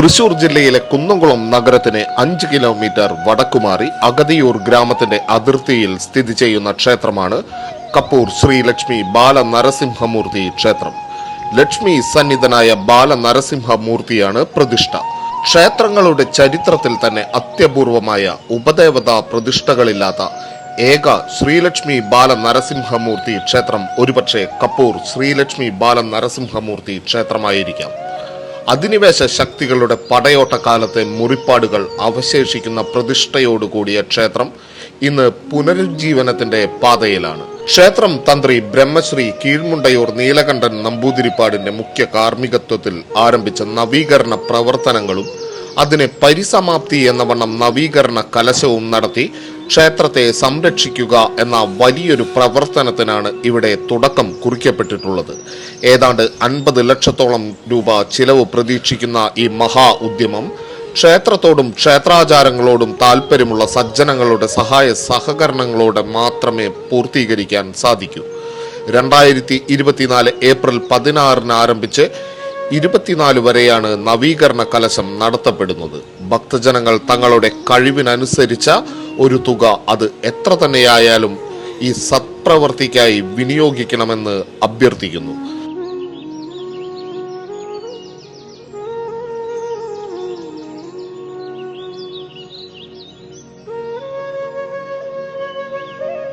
തൃശൂർ ജില്ലയിലെ കുന്നംകുളം നഗരത്തിന് അഞ്ച് കിലോമീറ്റർ വടക്കുമാറി അഗതിയൂർ ഗ്രാമത്തിന്റെ അതിർത്തിയിൽ സ്ഥിതി ചെയ്യുന്ന ക്ഷേത്രമാണ് കപ്പൂർ ശ്രീലക്ഷ്മി ബാല നരസിംഹമൂർത്തി ക്ഷേത്രം. ലക്ഷ്മി സന്നിധനായ ബാല നരസിംഹമൂർത്തിയാണ് പ്രതിഷ്ഠ. ക്ഷേത്രങ്ങളുടെ ചരിത്രത്തിൽ തന്നെ അത്യപൂർവമായ ഉപദേവതാ പ്രതിഷ്ഠകളില്ലാത്ത ഏക ശ്രീലക്ഷ്മി ബാല നരസിംഹമൂർത്തി ക്ഷേത്രം ഒരുപക്ഷെ കപ്പൂർ ശ്രീലക്ഷ്മി ബാല നരസിംഹമൂർത്തി ക്ഷേത്രമായിരിക്കാം. അധിനിവേശ ശക്തികളുടെ പടയോട്ട കാലത്തെ മുറിപ്പാടുകൾ അവശേഷിക്കുന്ന പ്രതിഷ്ഠയോടുകൂടിയ ക്ഷേത്രം ഇന്ന് പുനരുജ്ജീവനത്തിന്റെ പാതയിലാണ്. ക്ഷേത്രം തന്ത്രി ബ്രഹ്മശ്രീ കീഴ്മുണ്ടയൂർ നീലകണ്ഠൻ നമ്പൂതിരിപ്പാടിന്റെ മുഖ്യ കാർമ്മികത്വത്തിൽ ആരംഭിച്ച നവീകരണ പ്രവർത്തനങ്ങളും അതിനെ പരിസമാപ്തി എന്ന വണ്ണം നവീകരണ കലശവും നടത്തി ക്ഷേത്രത്തെ സംരക്ഷിക്കുക എന്ന വലിയൊരു പ്രവർത്തനത്തിനാണ് ഇവിടെ തുടക്കം കുറിക്കപ്പെട്ടിട്ടുള്ളത്. ഏതാണ്ട് അൻപത് ലക്ഷത്തോളം രൂപ ചിലവ് പ്രതീക്ഷിക്കുന്ന ഈ മഹാ ഉദ്യമം ക്ഷേത്രത്തോടും ക്ഷേത്രാചാരങ്ങളോടും താല്പര്യമുള്ള സജ്ജനങ്ങളുടെ സഹായ സഹകരണങ്ങളോടെ മാത്രമേ പൂർത്തീകരിക്കാൻ സാധിക്കൂ. രണ്ടായിരത്തി ഇരുപത്തിനാല് ഏപ്രിൽ പതിനാറിന് ആരംഭിച്ച് ഇരുപത്തിനാല് വരെയാണ് നവീകരണ കലശം നടത്തപ്പെടുന്നത്. ഭക്തജനങ്ങൾ തങ്ങളുടെ കഴിവിനനുസരിച്ച ഒരു തുക അത് എത്ര തന്നെയായാലും ഈ സത്പ്രവർത്തിക്കായി വിനിയോഗിക്കണമെന്ന് അഭ്യർത്ഥിക്കുന്നു.